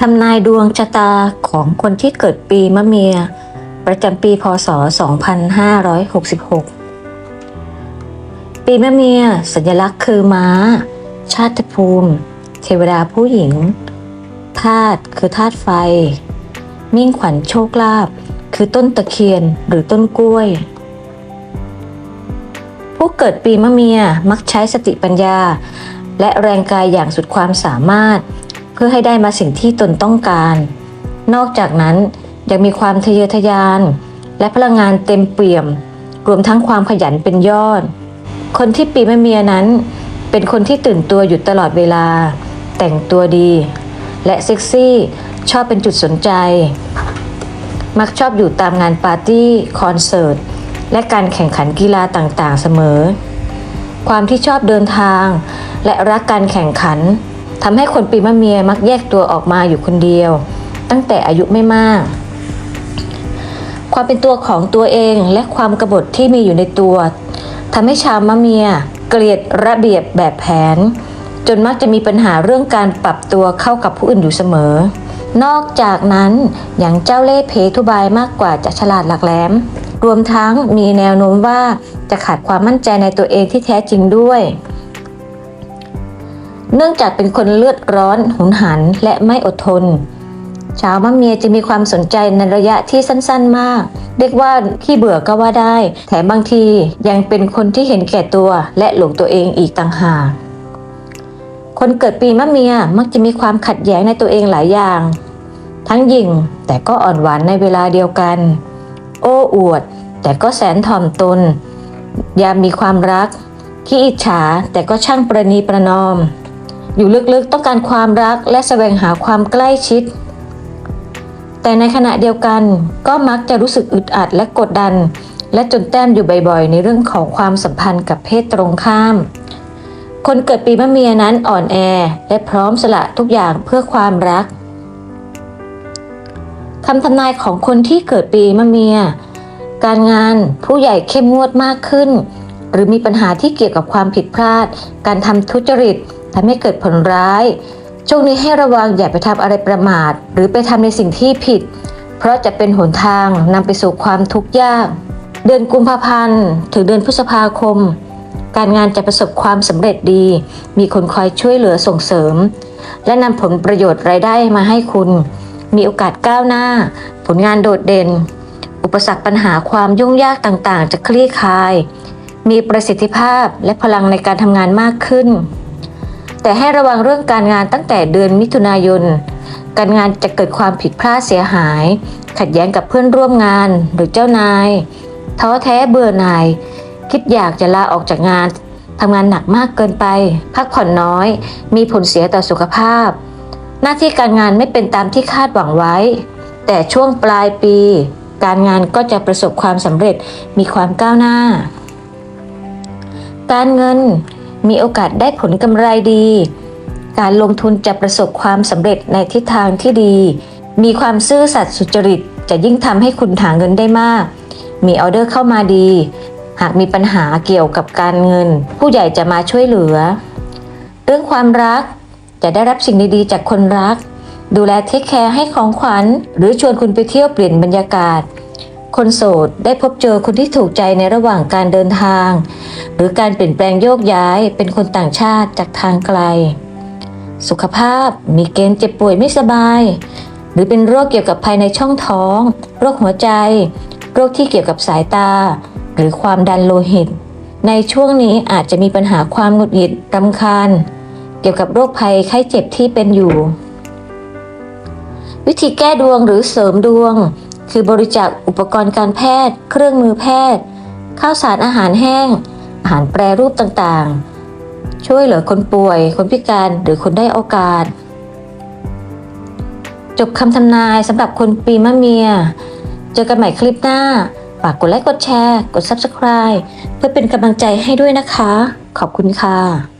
ทำนายดวงชะตาของคนที่เกิดปีมะเมีย ประจำปีพศ 2566 ปีมะเมีย สัญลักษณ์คือม้า ชาติภูมิ เทวดาผู้หญิงธาตุคือธาตุไฟ มิ่งขวัญโชคลาภคือต้นตะเคียนหรือต้นกล้วย ผู้เกิดปีมะเมียมักใช้สติปัญญา และแรงกายอย่างสุดความสามารถ เพื่อให้ได้มาสิ่งที่ตนต้องการ นอกจากนั้นยังมีความทะเยอทะยาน และพลังงานเต็มเปี่ยม รวมทั้งความขยันเป็นยอด คนที่ปีมะเมียนั้น เป็นคนที่ตื่นตัวอยู่ตลอดเวลา แต่งตัวดี และเซ็กซี่ชอบเป็นจุดสนใจ มักชอบอยู่ตามงานปาร์ตี้คอนเสิร์ตและการแข่งขันกีฬาต่างๆเสมอ ความที่ชอบเดินทาง และรักการแข่งขัน ทำให้คนปีมะเมียมักแยกตัวออกมาอยู่คนเดียว ตั้งแต่อายุไม่มาก ความเป็นตัวของตัวเองและความกบฏที่มีอยู่ในตัวทำให้ชาวมะเมียเกลียดระเบียบแบบแผน จนมักจะมีปัญหาเรื่องการปรับตัวเข้ากับผู้อื่นอยู่เสมอ นอกจากนั้นอย่างเจ้าเล่ห์เพทุบายมากกว่าจะฉลาดหลักแหลม รวมทั้งมีแนวโน้มว่าจะขาดความมั่นใจในตัวเองที่แท้จริงด้วย เนื่องจากเป็นคนเลือดร้อนหุนหันและไม่อดทน ชาวมะเมียจะมีความสนใจในระยะที่สั้นๆมาก เรียกว่าขี้เบื่อก็ว่าได้ แถมบางทียังเป็นคนที่เห็นแก่ตัวและหลงตัวเองอีกต่างหากคนเกิดปีมะเมียมักจะมีความขัดแย้งในตัวเองหลายอย่าง ทั้งหยิ่งแต่ก็อ่อนหวานในเวลาเดียวกัน โอ้อวด แต่ก็แสนถ่อมตน ยามมีความรักขี้อิจฉาแต่ก็ช่างประนีประนอม อยู่ลึกๆต้องการความรักและแสวงหาความใกล้ชิด แต่ในขณะเดียวกันก็มักจะรู้สึกอึดอัดและกดดัน และจนแต้มอยู่บ่อยๆ ในเรื่องของความสัมพันธ์กับเพศตรงข้าม คนเกิดปีมะเมียนั้นอ่อนแอและพร้อมสละทุกอย่างเพื่อความรักคำทำนายของคนที่เกิดปีมะเมีย การงานผู้ใหญ่เข้มงวดมากขึ้น หรือมีปัญหาที่เกี่ยวกับความผิดพลาด การทำทุจริตทำให้เกิดผลร้ายช่วงนี้ให้ระวังอย่าไปทำอะไรประมาท หรือไปทำในสิ่งที่ผิด เพราะจะเป็นหนทางนำไปสู่ความทุกข์ยาก เดือนกุมภาพันธ์ ถึงเดือนพฤษภาคม การงานจะประสบความสำเร็จดี มีคนคอยช่วยเหลือส่งเสริม และนำผลประโยชน์รายได้มาให้คุณ มีโอกาสก้าวหน้า ผลงานโดดเด่น อุปสรรคปัญหาความยุ่งยากต่างๆ จะคลี่คลาย มีประสิทธิภาพและพลังในการทำงานมากขึ้น แต่ให้ระวังเรื่องการงานตั้งแต่เดือนมิถุนายน การงานจะเกิดความผิดพลาดเสียหาย ขัดแย้งกับเพื่อนร่วมงานหรือเจ้านายท้อแท้เบื่อหน่าย คิดอยากจะลาออกจากงานทำงานหนักมากเกินไป พักผ่อนน้อย มีผลเสียต่อสุขภาพ หน้าที่การงานไม่เป็นตามที่คาดหวังไว้ แต่ช่วงปลายปี การงานก็จะประสบความสำเร็จมีความก้าวหน้า การเงิน มีโอกาสได้ผลกำไรดี การลงทุนจะประสบความสำเร็จในทิศทางที่ดี มีความซื่อสัตย์สุจริตจะยิ่งทำให้คุณหาเงินได้มาก มีออเดอร์เข้ามาดี หากมีปัญหาเกี่ยวกับการเงิน ผู้ใหญ่จะมาช่วยเหลือ เรื่องความรักจะได้รับสิ่งดีๆ จากคนรัก ดูแลเทคแคร์ให้ของขวัญ หรือชวนคุณไปเที่ยวเปลี่ยนบรรยากาศ คนโสดได้พบเจอคนที่ถูกใจในระหว่างการเดินทาง หรือการเปลี่ยนแปลงโยกย้ายเป็นคนต่างชาติจากทางไกล สุขภาพมีเกณฑ์เจ็บป่วยไม่สบาย หรือเป็นโรคเกี่ยวกับภายในช่องท้อง โรคหัวใจ โรคที่เกี่ยวกับสายตา หรือความดันโลหิต ในช่วงนี้อาจจะมีปัญหาความหงุดหงิดรำคาญ เกี่ยวกับโรคภัยไข้เจ็บที่เป็นอยู่ วิธีแก้ดวงหรือเสริมดวง คือบริจาคอุปกรณ์การแพทย์ เครื่องมือแพทย์ ข้าวสารอาหารแห้ง อาหารแปรรูปต่างๆ ช่วยเหลือคนป่วย คนพิการหรือคนได้โอกาส จบคำทำนายสำหรับคนปีมะเมีย เจอกันใหม่คลิปหน้า ฝากกดไลค์กดแชร์ กด Subscribe เพื่อเป็นกำลังใจให้ด้วยนะคะ ขอบคุณค่ะ